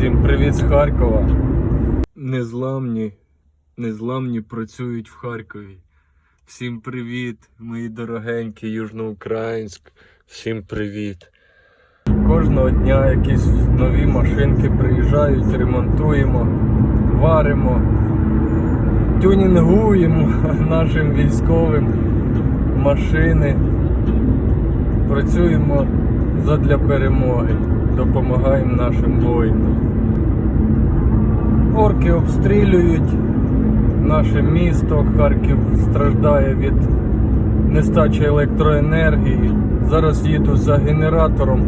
Всім привіт з Харкова. Незламні, незламні працюють в Харкові. Всім привіт, мої дорогенькі Южноукраїнськ. Всім привіт. Кожного дня якісь нові машинки приїжджають, ремонтуємо, варимо, тюнінгуємо нашим військовим машини. Працюємо задля перемоги, допомагаємо нашим воїнам. Орки обстрілюють наше місто. Харків страждає від нестачі електроенергії. Зараз їду за генератором,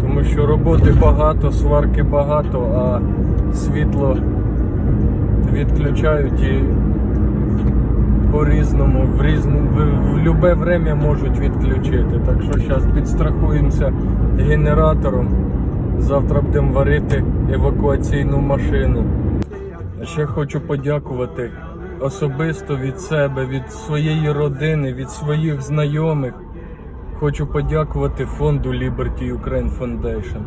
тому що роботи багато, сварки багато, а світло відключають і по-різному, в різне, в, в любе время можуть відключити. Так що зараз підстрахуємося генератором. Завтра будемо варити евакуаційну машину. Ще хочу подякувати особисто від себе, від своєї родини, від своїх знайомих. Хочу подякувати фонду Liberty Ukraine Foundation.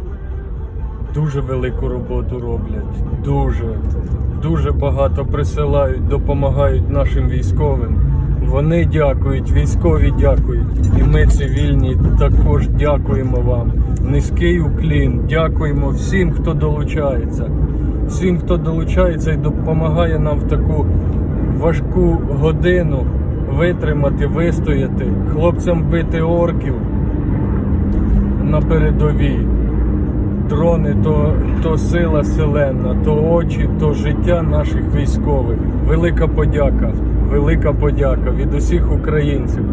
Дуже велику роботу роблять. Дуже, дуже багато присилають, допомагають нашим військовим. Вони дякують, військові дякують. І ми цивільні також дякуємо вам. Низький уклін. Дякуємо всім, хто долучається. Всім, хто долучається і допомагає нам в таку важку годину витримати, вистояти, хлопцям бити орків на передовій дрони то, то сила селена, то очі, то життя наших військових. Велика подяка, велика подяка від усіх українців.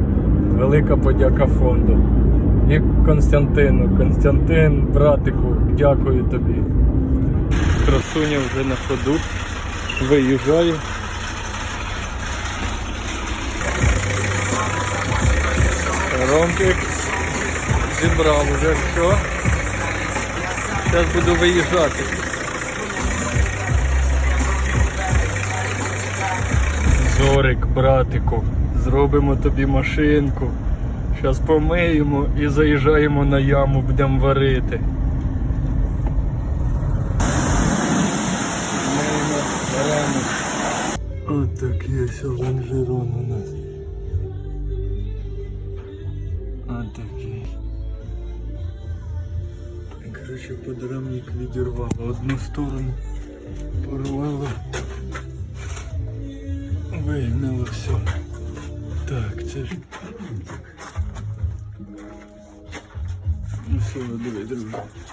Велика подяка фонду. І Константину, Константин, братику, дякую тобі. Красуня вже на ходу. Виїжджає. Ромчик зібрав уже все. Зараз буду виїжджати. Зорик, братику, зробимо тобі машинку. Зараз помиємо і заїжджаємо на яму, будемо варити. беремо. От такий ось лонжерон у нас. От такий. Короче, подрамник відірвало одну сторону, порвало, вигнало все. Так, це ж. Ну все, диви, друже.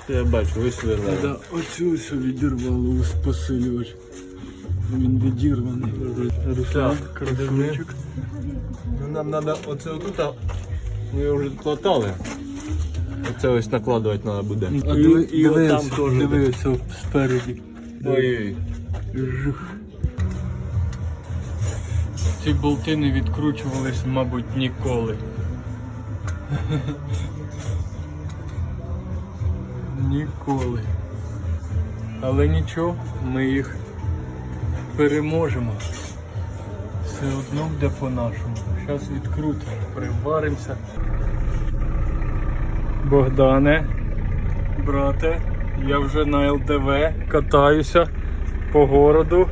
Я бачу, висверлили. Да, оцю все відірвало ось посилювач. Він відірваний. Красунчик. Ну, нам треба оце отут, а ми його вже платали. Оце ось накладувати треба буде. А і, диви, і диви, там теж. диви ось спереді. Ой-ой. Жух. Ці болти не відкручувались, мабуть, ніколи. Ніколи. Але нічого, ми їх переможемо. Все одно буде по-нашому. Зараз відкрутимо, приваримося. Богдане, брате, я вже на ЛТВ катаюся по городу.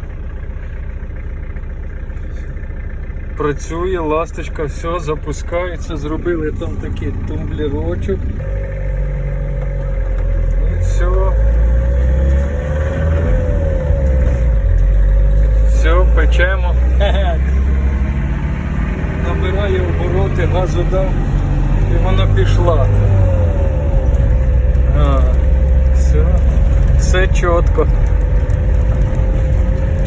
Працює, ласточка, все, запускається, зробили там такий тумблірочок. І все. Все, печемо. Набирає обороти, газу дав і вона пішла. А, все, все чітко.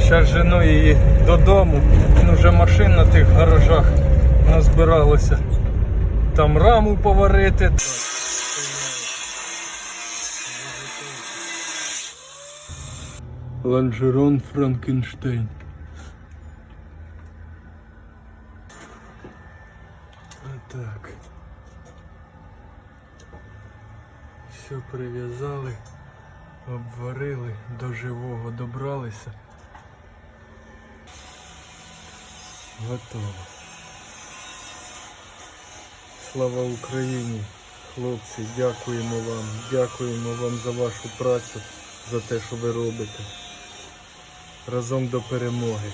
Зараз жену її додому. Він вже машин на тих гаражах назбиралося. Там раму поварити. Ланжерон Франкенштейн. Прив'язали, обварили, до живого добралися. Готово. Слава Україні! Хлопці, дякуємо вам, дякуємо вам за вашу працю. за те, що ви робите. Разом до перемоги.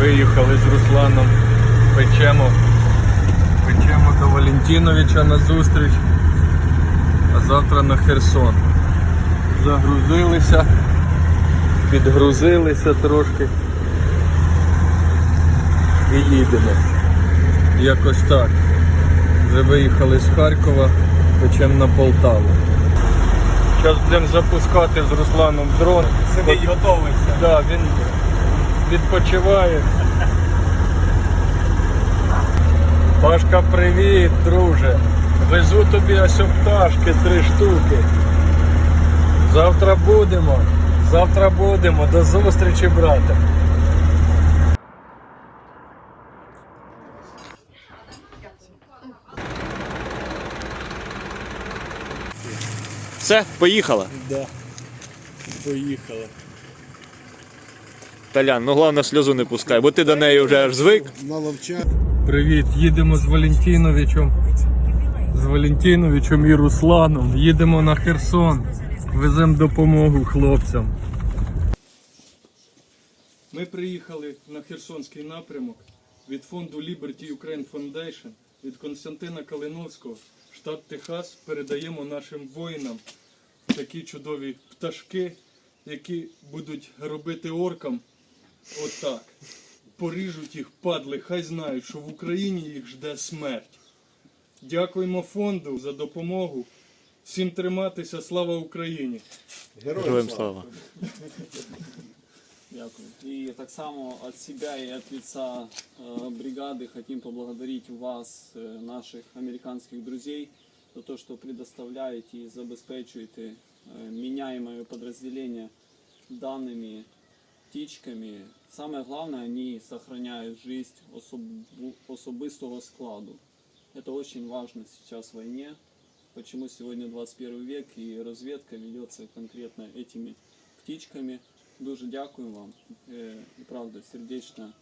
Виїхали з Русланом. Печемо. Печемо до Валентиновича на зустріч. А завтра на Херсон. Загрузилися, підгрузилися трошки. І їдемо. Якось так. Вже виїхали з Харкова, печемо на Полтаву. Зараз будемо запускати з Русланом дрон. Сидить, готовиться. Да, він відпочиває. Пашка, привіт, друже. Везу тобі ось пташки, три штуки. Завтра будемо. Завтра будемо. До зустрічі, брате. Все, поїхала. Да. Поїхали. Толян, ну головне сльозу не пускай, бо ти до неї вже аж звик. Привіт, їдемо з Валентиновичем. З Валентиновичем і Русланом. Їдемо на Херсон. Веземо допомогу хлопцям. Ми приїхали на Херсонський напрямок від фонду Liberty Ukraine Foundation від Константина Калиновського, штат Техас. Передаємо нашим воїнам такі чудові пташки, які будуть робити оркам отак поріжуть їх, падли, хай знають, що в Україні їх жде смерть. Дякуємо фонду за допомогу. Всім триматися, слава Україні! Героям слава. Дякую. И так само от себя и от лица э, бригады хотим поблагодарить вас, э, наших американских друзей, за то, что предоставляете и забезпечуєте э, меняемое подразделение данными птичками. Самое главное, они сохраняют жизнь особ- особистого складу. Это очень важно сейчас в войне. Почему сегодня 21 век и разведка ведется конкретно этими птичками. Дуже дякую вам. Е, І правда, сердечно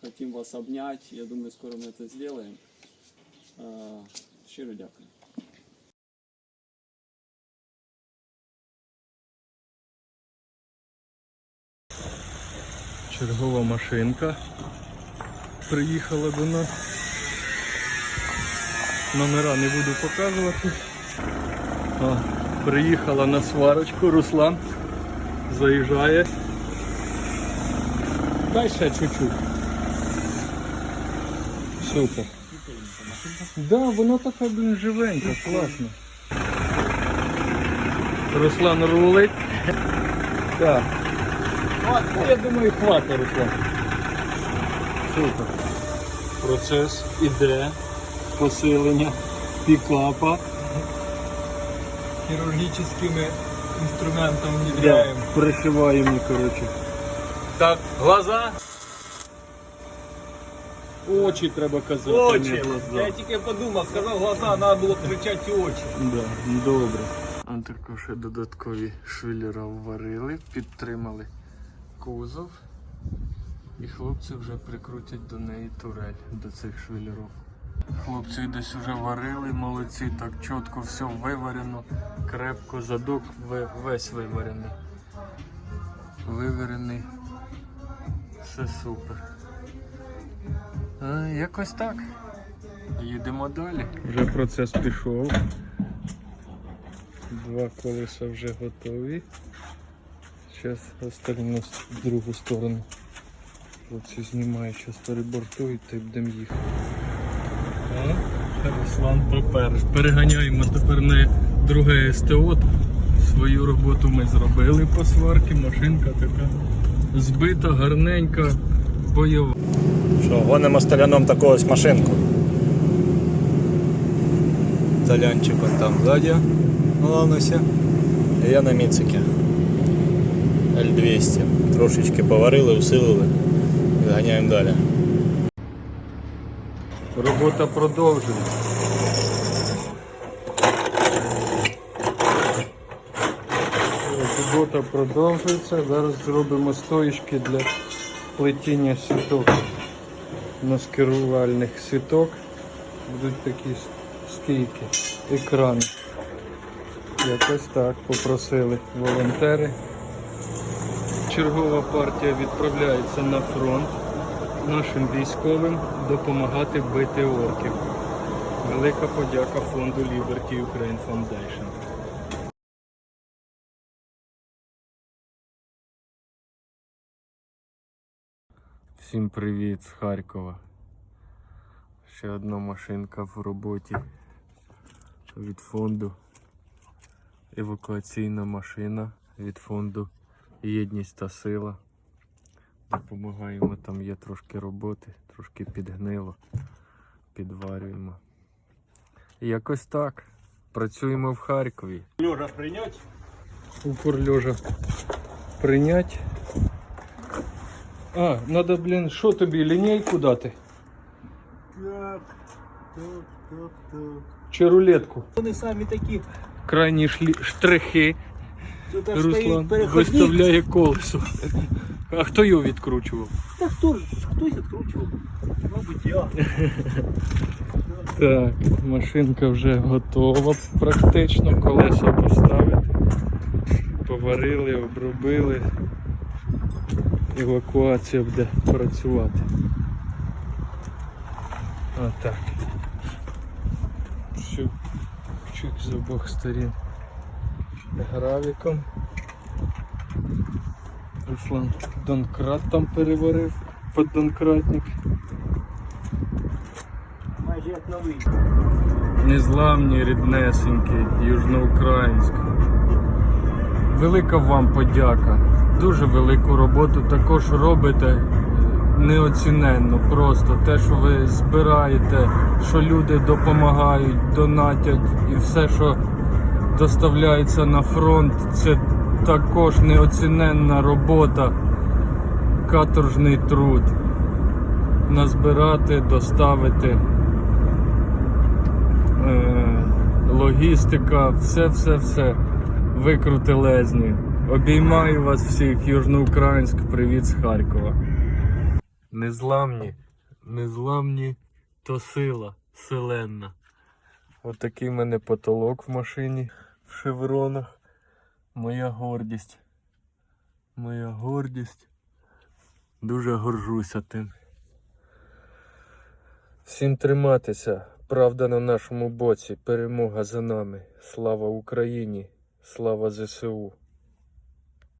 хотим вас обнять. Я думаю, скоро мы это сделаем. Е, Щиро дякую. Чергова машинка приїхала до нас. Номера не буду показувати. О, приїхала на сварочку, Руслан заїжджає. Дай ще чуть-чуть. Супер. Да, воно така, блін, живенька, класно. Руслан рулить. Так. Ну, я думаю, хватить, Руслан. Супер. Процес іде. Посилення пікапа. хирургическими инструментами Да, внедряем. пришиваємо, коротше. Так, глаза. Очі треба казати. не Очі. глаза. Я тільки подумав, сказав глаза, треба було кричати очі. Да, добре. А також додаткові швеллера вварили, підтримали кузов. І хлопці вже прикрутять до неї турель до цих швеллерів. Хлопці десь вже варили, молодці, так чітко все виварено, крепко, задок весь виварений. Виварений. Все супер. А, якось так. Їдемо далі. Вже процес пішов. Два колеса вже готові. Зараз остальну с- другу сторону. Хлопці знімають, зараз перебортують та й будемо їхати. О, Руслан попер. Переганяємо тепер на друге СТО. Свою роботу ми зробили по сварки, машинка така збита, гарненька, бойова. Що, гонимо з Толяном таку ось машинку. Толянчик он там сзади на ланосе. Я на Міцикі. L200. Трошечки поварили, усилили. І далі. Робота продовжується. Робота продовжується. Зараз зробимо стоїчки для плетіння сіток. Маскирувальних сіток. Будуть такі стійки, екрани. Якось так попросили волонтери. Чергова партія відправляється на фронт нашим військовим допомагати бити орків. Велика подяка фонду Liberty Ukraine Foundation. Всім привіт з Харкова. Ще одна машинка в роботі від фонду. Евакуаційна машина від фонду Єдність та сила. Допомагаємо, там є трошки роботи, трошки підгнило, підварюємо. Якось так. Працюємо в Харкові. Лежа прийнять? Упор лежа прийнять. А, надо, блін, що тобі, лінійку дати? Так, так, так, так. Чи рулетку? Вони самі такі. Крайні шлі... штрихи. Тут аж Руслан стоїть переходник. виставляє колесо. А хто його відкручував? Та хто ж? Хтось відкручував. Мабуть, я. Так, машинка вже готова практично, колеса поставити. Поварили, обробили. Евакуація буде працювати. Отак. Все. Чик з обох сторін. Гравіком. Руслан донкрат там переварив, поддонкратник. Майже як новий. Незламні, ріднесенькі, южноукраїнські. Велика вам подяка. Дуже велику роботу також робите е, неоціненно. Просто те, що ви збираєте, що люди допомагають, донатять і все, що доставляється на фронт, це також неоціненна робота, каторжний труд. Назбирати, доставити е, логістика, все, все, все. Ви крутелезні. Обіймаю вас всіх, Южноукраїнськ, привіт з Харкова. Незламні, незламні то сила селенна. Отакий в мене потолок в машині в шевронах. Моя гордість. Моя гордість. Дуже горжуся тим. Всім триматися. Правда на нашому боці. Перемога за нами. Слава Україні! Слава ЗСУ!